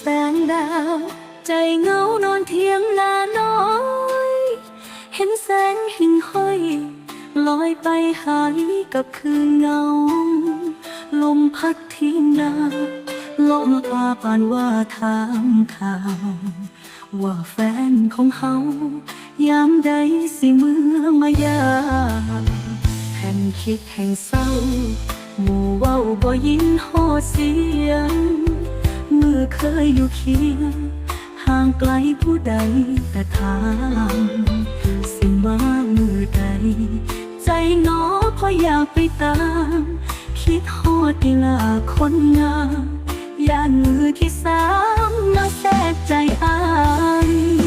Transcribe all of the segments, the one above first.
แสงดาว ใจเงานอนเทียงนาน้อย เห็นแสงหิ่งห้อยลอยไปหายกับคืนเงา ลมพัดทิ้งนาลมพาปานว่าทางข่าว ว่าแฟนของเฮายามใดสิเมื่อมายามแห่งคิดแห่งเศร้า หมู่เว้าบ่ยินหอเสียง เมื่อเคยอยู่เคียงห่างไกลผู้ใดแต่ทางสิมามือใด ใจงอพออยากไปตาม คิดฮอดกีลาคนงามย่านมือที่สามมาแทรกใจอาย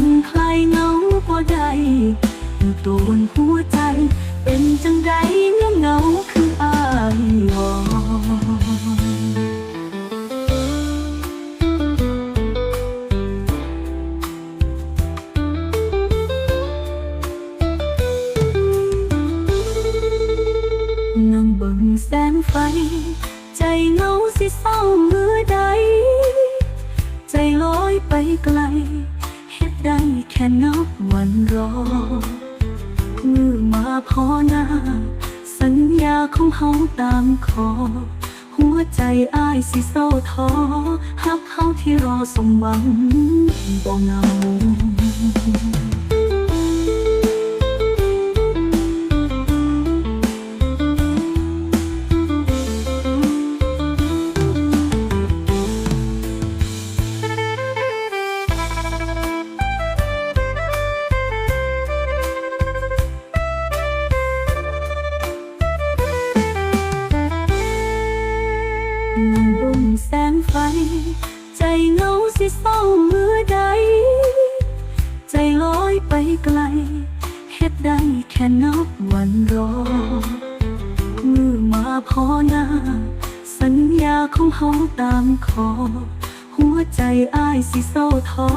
งคลายเหงาบ่ได้อยู่ตัวบนหัวใจ เป็นจังใดเงาเหงาคืออ้ายหอนั่งเบิ่งแสงไฟ ใจเงาสิเศร้าเมื่อใด ใจลอยไปไกล ได้แค่นับวันรอมือมาพอหน้า สัญญาของเฮาตามขอหัวใจอ้ายสิเศร้าท้อฮักเฮาที่รอสมหวังบ่เงา แสงไฟ ใจเงาสิเศร้าเมื่อใด ใจลอยไปไกล เฮ็ดได้แค่นับวันรอ มือมาพอหน้า สัญญาของเฮาตามขอหัวใจอ้ายสิเศร้าท้อ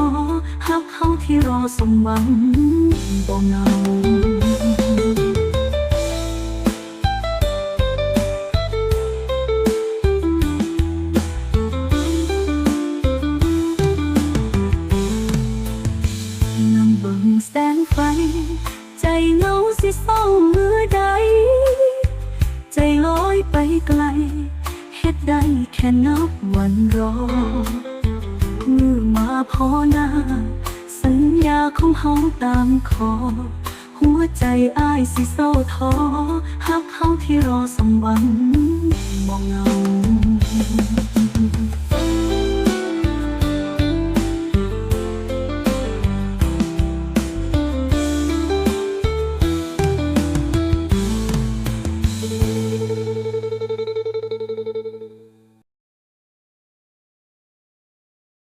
ฮักเฮาที่รอสมหวังบ่เงา เบิ่งแสงไฟ ใจเหงาสิเศร้าเมื่อใด ใจลอยไปไกลเฮ็ดได้แค่นับวันรอมือมาพอหน้า สัญญาของเฮาตามขอหัวใจอ้ายสิเศร้าท้อฮักเฮาที่รอสมหวังบ่เงา